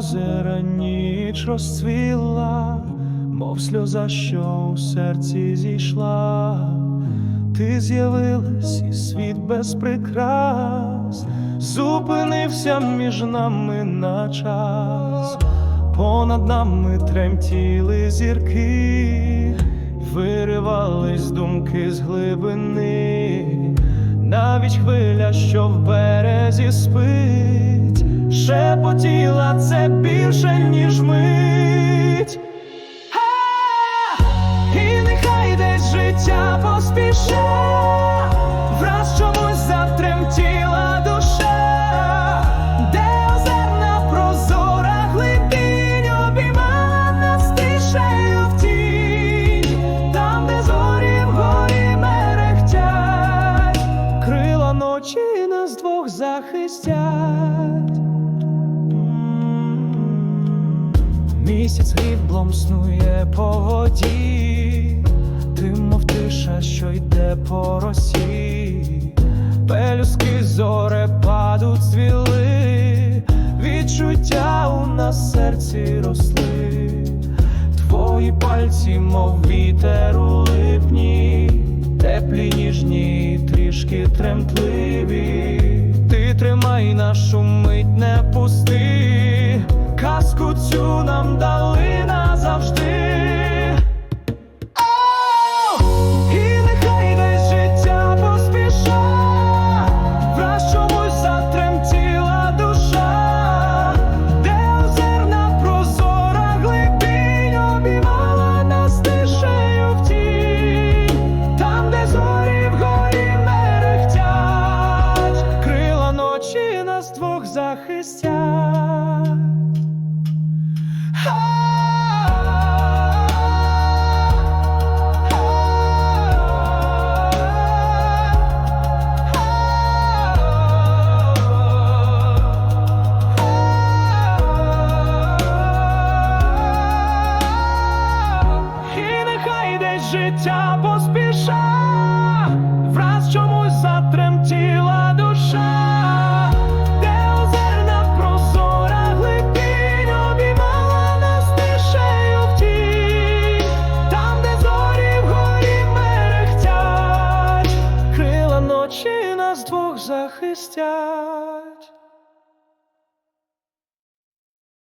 озера ніч розцвіла, мов сльоза, що у серці зійшла. Ти з'явилась і світ без прикрас, зупинився між нами на час, понад нами тремтіли зірки, виривались думки з глибини, навіть хвиля, що в березі спить, шепотіла це більше, ніж мить. І нехай десь життя поспіша, враз чомусь затремтіла душа, де озерна прозора глибінь обіймала нас в тінь, там, де зорі вгорі мерехтять, крила ночі нас двох захистять. Місяць гріблом снує по воді, ти мов тиша, що йде по росі, пелюски зорепаду цвіли, відчуття у нас серці росли, твої пальці, мов вітер у липні, теплі ніжні, трішки тремтливі. Ти тримай нашу мить, не пусти, захистять. Життя поспіша, враз чомусь затремтіла душа. Бог захистя.